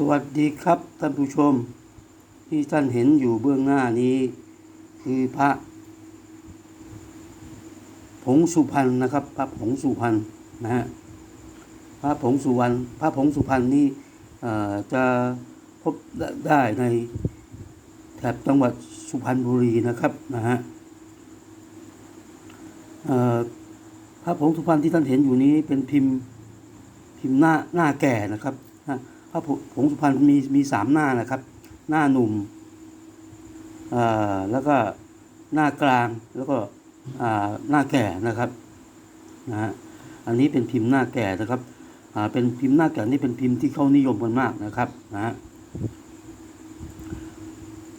สวัสดีครับท่านผู้ชม ที่ท่านเห็นอยู่เบื้องหน้านี้ คือพระ ผงสุพรรณนะครับ พระผงสุพรรณนะฮะพระผงสุวรรณพระผงสุพรรณนี่จะพบได้ในแถบจังหวัดสุพรรณบุรีนะครับนะฮะพระผงสุพรรณที่ท่านเห็นอยู่นี้เป็นพิมพ์พิมพ์หน้าหน้าแก่นะครับนะ ระผงสุพรรณมีมีสามหน้านะครับ หน้าหนุ่มอ่อแล้วก็หน้ากลางแล้วก็อ่าหน้าแก่นะครับนะฮะอันนี้เป็นพิมพ์หน้าแก่นะครับอ่าเป็นพิมพ์หน้าแก่นี่เป็นพิมพ์ที่เขานิยมกันมากนะครับนะฮะ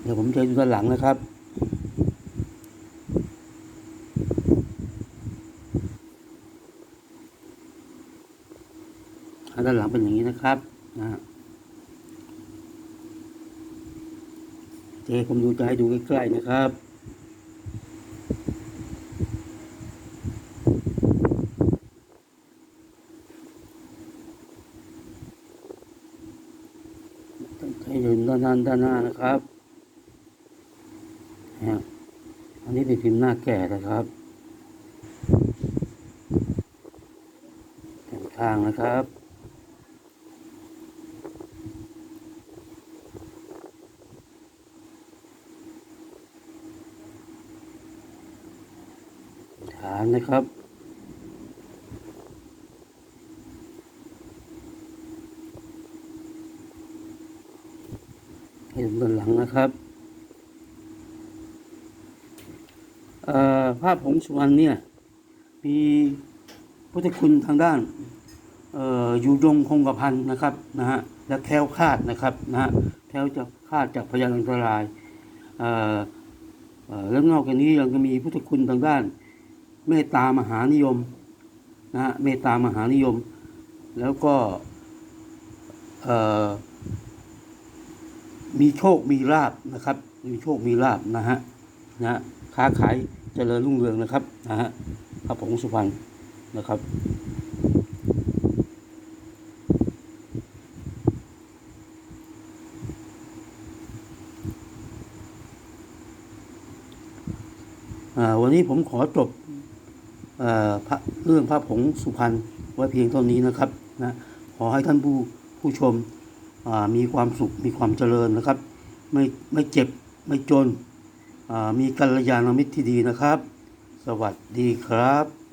เดี๋ยวผมจะดูด้านหลังนะครับด้านหลังเป็นอย่างนี้นะครับ นะฮะเจผมดูจะให้ดูใกล้ๆนะครับให้ดูด้านหน้าด้านหน้านะครับฮะอันนี้เป็นพิมพ์หน้าแก่นะครับข้างนะครับ ฐานนะครับให้ดูด้านหลังนะครับภาพผงสุวรรณเนี่ย มีพุทธคุณทางด้านอออยู่ยงคงกระพันนะครับนะฮะและแคล้วคาดนะครับนะฮะแคล้วจะคาดจากพยานอันตรายเอ่อเอ่อแล้วนอกจากนี้ยังจะมีพุทธคุณทางด้าน เมตตามหานิยมนะฮะเมตตามหานิยม แล้วก็มีโชคมีลาบนะครับ มีโชคมีลาบนะฮะนะค้าขายเจริญรุ่งเรืองนะครับนะฮะพระผงสุพรรณนะครับวันนี้ผมขอจบ เรื่องพระผงสุพรรณไว้เพียงเท่านี้นะครับนะขอให้ท่านผู้ผู้ชมมีความสุขมีความเจริญนะครับ ไม่ไม่เจ็บไม่จนมีกัลยาณมิตรที่ดีนะครับ สวัสดีครับ